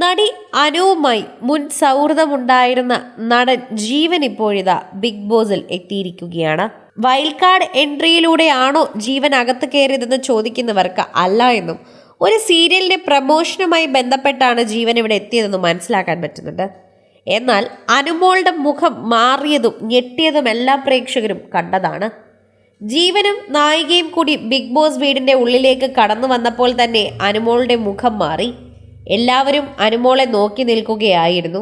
നടി അനുവുമായി മുൻ സൗഹൃദമുണ്ടായിരുന്ന നടൻ ജീവൻ ഇപ്പോഴിതാ ബിഗ് ബോസിൽ എത്തിയിരിക്കുകയാണ്. വൈൽഡ് കാർഡ് എൻട്രിയിലൂടെയാണോ ജീവൻ അകത്ത് കയറിയതെന്ന് ചോദിക്കുന്നവർക്ക് അല്ല എന്നും ഒരു സീരിയലിന്റെ പ്രമോഷനുമായി ബന്ധപ്പെട്ടാണ് ജീവൻ ഇവിടെ എത്തിയതെന്ന് മനസ്സിലാക്കാൻ പറ്റുന്നുണ്ട്. എന്നാൽ അനുമോളുടെ മുഖം മാറിയതും ഞെട്ടിയതും എല്ലാ പ്രേക്ഷകരും കണ്ടതാണ്. ജീവനും നായികയും കൂടി ബിഗ് ബോസ് വീടിന്റെ ഉള്ളിലേക്ക് കടന്നു വന്നപ്പോൾ തന്നെ അനുമോളുടെ മുഖം മാറി. എല്ലാവരും അനുമോളെ നോക്കി നിൽക്കുകയായിരുന്നു.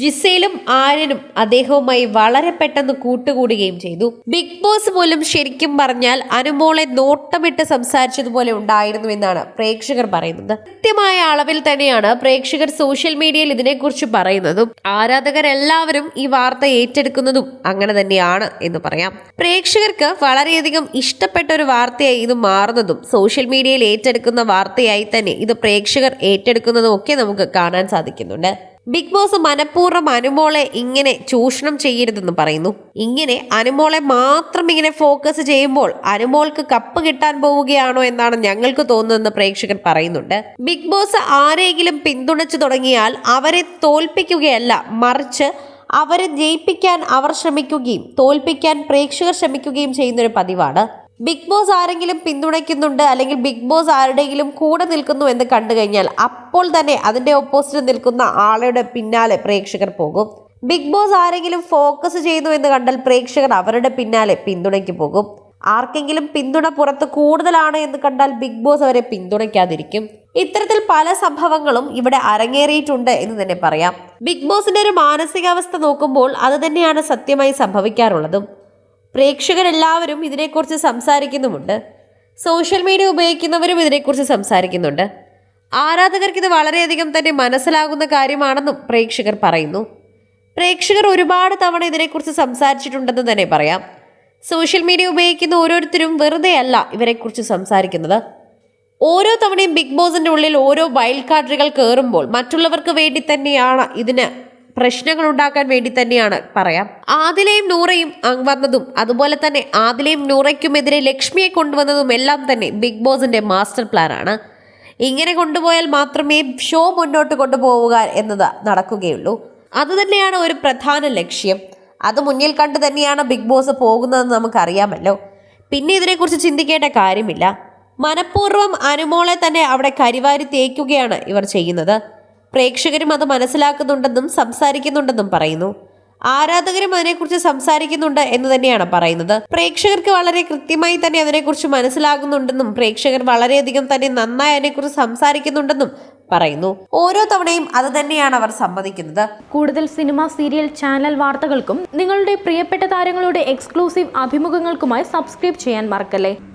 ജിസയിലും ആര്യനും അദ്ദേഹവുമായി വളരെ പെട്ടെന്ന് കൂട്ടുകൂടുകയും ചെയ്തു. ബിഗ് ബോസ് പോലും ശരിക്കും പറഞ്ഞാൽ അനുമോളെ നോട്ടമിട്ട് സംസാരിച്ചതുപോലെ ഉണ്ടായിരുന്നു എന്നാണ് പ്രേക്ഷകർ പറയുന്നത്. കൃത്യമായ അളവിൽ തന്നെയാണ് പ്രേക്ഷകർ സോഷ്യൽ മീഡിയയിൽ ഇതിനെക്കുറിച്ച് പറയുന്നതും. ആരാധകരെല്ലാവരും ഈ വാർത്ത ഏറ്റെടുക്കുന്നതും അങ്ങനെ തന്നെയാണ് എന്ന് പറയാം. പ്രേക്ഷകർക്ക് വളരെയധികം ഇഷ്ടപ്പെട്ട ഒരു വാർത്തയായി ഇത് മാറുന്നതും സോഷ്യൽ മീഡിയയിൽ ഏറ്റെടുക്കുന്ന വാർത്തയായി തന്നെ ഇത് പ്രേക്ഷകർ ഏറ്റെടുക്കുന്നതും ഒക്കെ നമുക്ക് കാണാൻ സാധിക്കുന്നുണ്ട്. ബിഗ് ബോസ് മനഃപൂർവം അനുമോളെ ഇങ്ങനെ ചൂഷണം ചെയ്യരുതെന്ന് പറയുന്നു. ഇങ്ങനെ അനുമോളെ മാത്രം ഇങ്ങനെ ഫോക്കസ് ചെയ്യുമ്പോൾ അനുമോൾക്ക് കപ്പ് കിട്ടാൻ പോവുകയാണോ എന്നാണ് ഞങ്ങൾക്ക് തോന്നുന്നതെന്ന് പ്രേക്ഷകർ പറയുന്നുണ്ട്. ബിഗ് ബോസ് ആരെങ്കിലും പിന്തുണച്ചു തുടങ്ങിയാൽ അവരെ തോൽപ്പിക്കുകയല്ല മറിച്ച് അവരെ ജയിപ്പിക്കാൻ അവർ ശ്രമിക്കുകയും തോൽപ്പിക്കാൻ പ്രേക്ഷകർ ശ്രമിക്കുകയും ചെയ്യുന്നൊരു പതിവാണ്. ബിഗ് ബോസ് ആരെങ്കിലും പിന്തുണയ്ക്കുന്നുണ്ട് അല്ലെങ്കിൽ ബിഗ് ബോസ് ആരുടെയെങ്കിലും കൂടെ നിൽക്കുന്നു എന്ന് കണ്ടു കഴിഞ്ഞാൽ അപ്പോൾ തന്നെ അതിന്റെ ഓപ്പോസിറ്റ് നിൽക്കുന്ന ആളുടെ പിന്നാലെ പ്രേക്ഷകർ പോകും. ബിഗ് ബോസ് ആരെങ്കിലും ഫോക്കസ് ചെയ്യുന്നു എന്ന് കണ്ടാൽ പ്രേക്ഷകർ അവരുടെ പിന്നാലെ പിന്തുണയ്ക്ക് പോകും. ആർക്കെങ്കിലും പിന്തുണ പുറത്ത് കൂടുതലാണ് എന്ന് കണ്ടാൽ ബിഗ് ബോസ് അവരെ പിന്തുണയ്ക്കാതിരിക്കും. ഇത്തരത്തിൽ പല സംഭവങ്ങളും ഇവിടെ അരങ്ങേറിയിട്ടുണ്ട് എന്ന് തന്നെ പറയാം. ബിഗ് ബോസിന്റെ ഒരു മാനസികാവസ്ഥ നോക്കുമ്പോൾ അത് തന്നെയാണ് സത്യമായി സംഭവിക്കാറുള്ളതും. പ്രേക്ഷകരെല്ലാവരും ഇതിനെക്കുറിച്ച് സംസാരിക്കുന്നുമുണ്ട്. സോഷ്യൽ മീഡിയ ഉപയോഗിക്കുന്നവരും ഇതിനെക്കുറിച്ച് സംസാരിക്കുന്നുണ്ട്. ആരാധകർക്ക് ഇത് വളരെയധികം തന്നെ മനസ്സിലാകുന്ന കാര്യമാണെന്നും പ്രേക്ഷകർ പറയുന്നു. പ്രേക്ഷകർ ഒരുപാട് തവണ ഇതിനെക്കുറിച്ച് സംസാരിച്ചിട്ടുണ്ടെന്ന് തന്നെ പറയാം. സോഷ്യൽ മീഡിയ ഉപയോഗിക്കുന്ന ഓരോരുത്തരും വെറുതെയല്ല ഇവരെക്കുറിച്ച് സംസാരിക്കുന്നത്. ഓരോ തവണയും ബിഗ് ബോസിന്റെ ഉള്ളിൽ ഓരോ വൈൽഡ് കാർഡുകൾ കയറുമ്പോൾ മറ്റുള്ളവർക്ക് വേണ്ടി തന്നെയാണ് ഇതിന് പ്രശ്നങ്ങൾ ഉണ്ടാക്കാൻ വേണ്ടി തന്നെയാണ് പറയാം. ആദിലയും നൂറയും വന്നതും അതുപോലെ തന്നെ ആദിലയും നൂറയ്ക്കുമെതിരെ ലക്ഷ്മിയെ കൊണ്ടുവന്നതും എല്ലാം തന്നെ ബിഗ് ബോസിന്റെ മാസ്റ്റർ പ്ലാൻ ആണ് ഇങ്ങനെ കൊണ്ടുപോയാൽ മാത്രമേ ഷോ മുന്നോട്ട് കൊണ്ടുപോവുക എന്നത് നടക്കുകയുള്ളൂ. അതുതന്നെയാണ് ഒരു പ്രധാന ലക്ഷ്യം. അത് മുന്നിൽ കണ്ട് തന്നെയാണ് ബിഗ് ബോസ് പോകുന്നതെന്ന് നമുക്കറിയാമല്ലോ. പിന്നെ ഇതിനെക്കുറിച്ച് ചിന്തിക്കേണ്ട കാര്യമില്ല. മനഃപൂർവം അനുമോളെ തന്നെ അവിടെ കരിവാരി തേക്കുകയാണ് ഇവർ ചെയ്യുന്നത്. പ്രേക്ഷകരും അത് മനസ്സിലാക്കുന്നുണ്ടെന്നും സംസാരിക്കുന്നുണ്ടെന്നും പറയുന്നു. ആരാധകരും അതിനെക്കുറിച്ച് സംസാരിക്കുന്നുണ്ട് എന്ന് തന്നെയാണ് പറയുന്നത്. പ്രേക്ഷകർക്ക് വളരെ കൃത്യമായി തന്നെ അതിനെക്കുറിച്ച് മനസ്സിലാകുന്നുണ്ടെന്നും പ്രേക്ഷകർ വളരെയധികം തന്നെ നന്നായി അതിനെക്കുറിച്ച് സംസാരിക്കുന്നുണ്ടെന്നും പറയുന്നു. ഓരോ തവണയും അത് തന്നെയാണ് അവർ സമ്മതിക്കുന്നത്. കൂടുതൽ സിനിമ സീരിയൽ ചാനൽ വാർത്തകൾക്കും നിങ്ങളുടെ പ്രിയപ്പെട്ട താരങ്ങളുടെ എക്സ്ക്ലൂസീവ് അഭിമുഖങ്ങൾക്കുമായി സബ്സ്ക്രൈബ് ചെയ്യാൻ മറക്കല്ലേ?